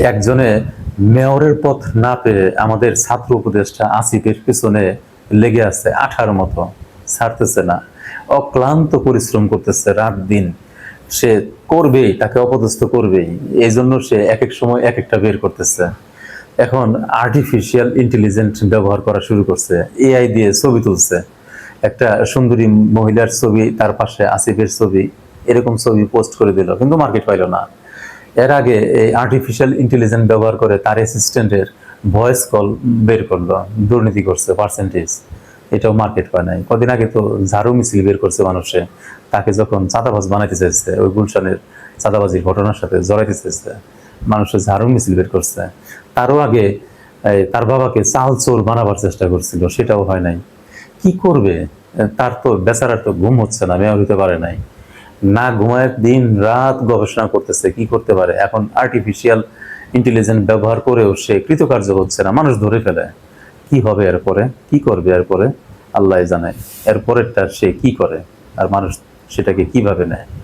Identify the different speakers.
Speaker 1: একজনে মেয়রের পথ না পেয়ে আমাদের ছাত্র উপদেষ্টা আসিফের পিছনে লেগে আছে আঠার মতো, ছাড়তেছে না। অক্লান্ত পরিশ্রম করতেছে রাত দিন। সে করবেই, তাকে অপদস্থ করবেই। এই জন্য সে এক এক সময় এক একটা বের করতেছে। এখন আর্টিফিশিয়াল ইন্টেলিজেন্ট ব্যবহার করা শুরু করছে এআই দিয়ে ছবি তুলছে। একটা সুন্দরী মহিলার ছবি, তার পাশে আসিফের ছবি, এরকম ছবি পোস্ট করে দিল, কিন্তু মার্কেট পাইল না। এর আগে এই আর্টিফিশিয়াল ইন্টেলিজেন্স ব্যবহার করে তার অ্যাসিস্ট্যান্টের ভয়েস কল বের করল, দুর্নীতি করছে পার্সেন্টেজ এটাও মার্কেট হয় নাই। কদিন আগে তো ঝাড়ু মিছিল বের করছে মানুষে তাকে যখন চাঁদাবাজ বানাইতে চাইছে ওই গুলশানের চাঁদাবাজির ঘটনার সাথে জড়াইতে চাইছে মানুষের ঝাড়ু মিছিল বের করছে। তারও আগে তার বাবাকে চাল চোর বানাবার চেষ্টা করছিল, সেটাও হয় নাই। কি করবে? তার তো বেচারার তো ঘুম হচ্ছে না মেয়র হতে পারে নাই। না ঘুমায়, দিন রাত গবেষণা করতেছে, কি করতে পারে? এখন আর্টিফিশিয়াল ইন্টেলিজেন্স ব্যবহার করেও সে কৃতকার্য হচ্ছে না। মানুষ ধরে ফেলে। কি হবে এরপরে কি করবে এরপরে আল্লাহ জানে। এরপরেরটা সে কি করে? আর মানুষ সেটাকে কীভাবে নেয়?